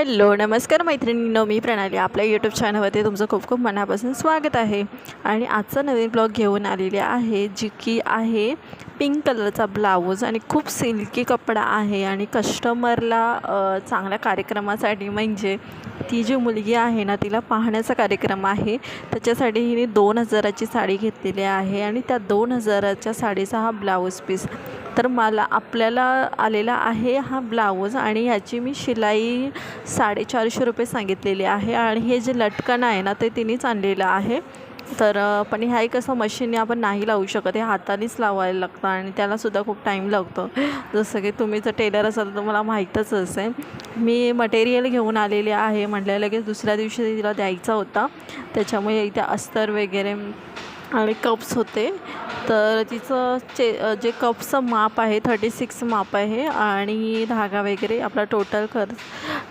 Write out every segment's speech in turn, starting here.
Hello नमस्कार मैत्रिणींनो मी प्रणाली. आपल्या यूट्यूब चॅनलवरती तुमचं खूप खूप मनापासून स्वागत आहे. आणि आजचा नवीन ब्लॉग घेऊन आलेले आहे जी की आहे पिंक कलरचा ब्लाऊज आणि खूप सिल्की कपडा आहे. आणि कस्टमरला चांगल्या कार्यक्रमासाठी म्हणजे ती जी मुलगी आहे ना तिला पाहण्याचा कार्यक्रम आहे. त्याच्यासाठी हिने दोन हजाराची साडी घेतलेली आहे आणि त्या दोन हजाराच्या साडीचा हा ब्लाऊज पीस तर मला आपल्याला आलेला आहे हा ब्लाऊज आणि ह्याची मी शिलाई साडेचारशे रुपये सांगितलेली आहे आणि हे जे लटकन आहे ना ते तिनेच आणलेलं आहे. तर पण ह्या कसं मशीनने आपण नाही लावू शकत हे हातानेच लावायला लागतं आणि त्यालासुद्धा खूप टाईम लागतो. जसं की तुम्ही जर टेलर असाल तर तुम्हाला माहीतच असेल. मी मटेरियल घेऊन आलेले आहे म्हटलं लगेच दुसऱ्या दिवशी तिला द्यायचा होता. त्याच्यामुळे इथे अस्तर वगैरे आणि कप्स होते. तर तिचं चे जे कपचं माप आहे थर्टी सिक्स माप आहे आणि धागा वगैरे आपला टोटल खर्च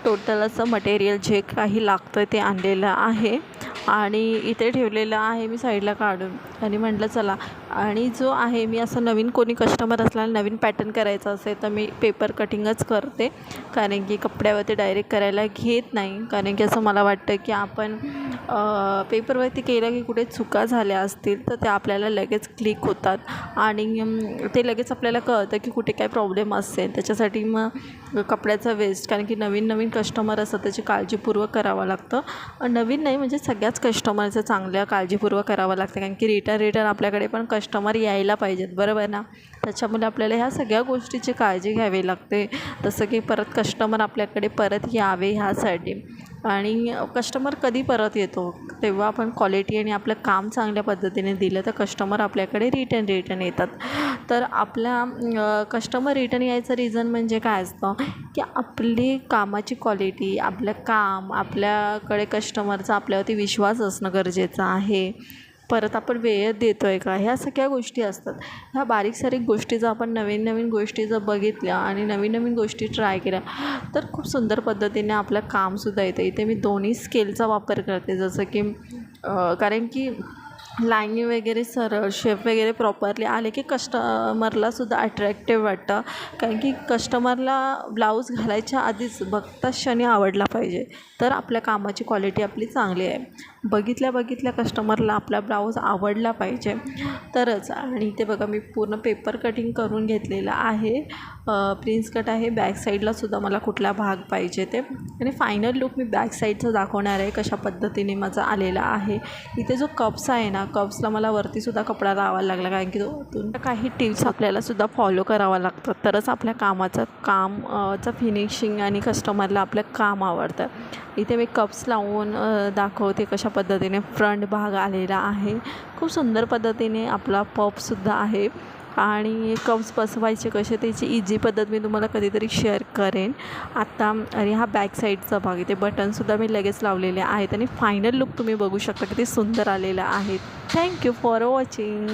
टोटल असं मटेरियल जे काही लागतं ते आणलेलं आहे. आणि इथे ठेवलेलं आहे मी साईडला काढून. आणि म्हटलं चला. आणि जो आहे मी असं नवीन कोणी कस्टमर असला नवीन पॅटर्न करायचं असेल तर मी पेपर कटिंगच करते. कारण की कपड्यावरती डायरेक्ट करायला घेत नाही. कारण की असं मला वाटतं की आपण पेपरवरती केलं की कुठे चुका झाल्या असतील तर त्या आपल्याला लगेच क्लिक होतात. आणि ते लगेच आपल्याला कळतं की कुठे काय प्रॉब्लेम असेल. त्याच्यासाठी मग कपड्याचा वेस्ट कारण की नवीन नवीन कस्टमर असतात त्याची काळजीपूर्वक करावं लागतं. नवीन नाही म्हणजे सगळ्याच कस्टमरचं चांगल्या काळजीपूर्वक करावं लागतं. कारण की रिटर्न रिटर्न आपल्याकडे पण कस्टमर यायला पाहिजेत बरोबर ना? त्याच्यामुळे आपल्याला ह्या सगळ्या गोष्टीची काळजी घ्यावी लागते. जसं की परत कस्टमर आपल्याकडे परत यावे ह्यासाठी. आणि कस्टमर कधी परत येतो? तेव्हा आपण क्वालिटी आणि आपलं काम चांगल्या पद्धतीने दिलं तर कस्टमर आपल्याकडे रिटर्न रिटर्न येतात. तर आपल्या कस्टमर रिटर्न यायचं रिझन म्हणजे काय असतं? की आपली कामाची क्वालिटी आपलं काम आपल्याकडे कस्टमरचा आपल्यावरती विश्वास असणं गरजेचं आहे. परत आपण वेळ देतो आहे का? ह्या सगळ्या गोष्टी असतात. ह्या बारीक सारीक गोष्टी जर आपण नवीन नवीन गोष्टी जर बघितल्या आणि नवीन नवीन गोष्टी ट्राय केल्या तर खूप सुंदर पद्धतीने आपलं कामसुद्धा येतं. इथे मी दोन्ही स्केलचा वापर करते. जसं की कारण की लाईनी वगैरे सरळ शेप वगैरे प्रॉपरली आले की कस्टमरलासुद्धा अट्रॅक्टिव्ह वाटतं. कारण की कस्टमरला ब्लाऊज घालायच्या आधीच बघता क्षणी आवडला पाहिजे. तर आपल्या कामाची क्वालिटी आपली चांगली आहे. बघितल्या बघितल्या कस्टमरला आपला ब्लाऊज आवडला पाहिजे. तरच आणि ते बघा मी पूर्ण पेपर कटिंग करून घेतलेलं आहे. प्रिन्स कट आहे. बॅक साईडलासुद्धा मला कुठला भाग पाहिजे ते. आणि फायनल लुक मी बॅक साईडचं दाखवणार आहे कशा पद्धतीने माझा आलेला आहे. इथे जो कप्स आहे ना कप्सला मला वरतीसुद्धा कपडा लावायला लागला कारण की दोन काही टिप्स आपल्यालासुद्धा फॉलो करावं लागतात तरच आपल्या कामाचं काम चं फिनिशिंग आणि कस्टमरला आपलं काम आवडतं. इथे मी कप्स लावून दाखवते कशा पद्धतीने फ्रंट भाग आलेला आहे. खूप सुंदर पद्धतीने आपला पपसुद्धा आहे. आणि कप्स बसवायचे कसे त्याची इझी पद्धत मी तुम्हाला कधीतरी शेअर करेन. आता आणि हा बॅक साईडचा भाग इथे बटनसुद्धा मी लगेच लावलेले आहेत. आणि फायनल लुक तुम्ही बघू शकता किती सुंदर आलेला आहे. Thank you for watching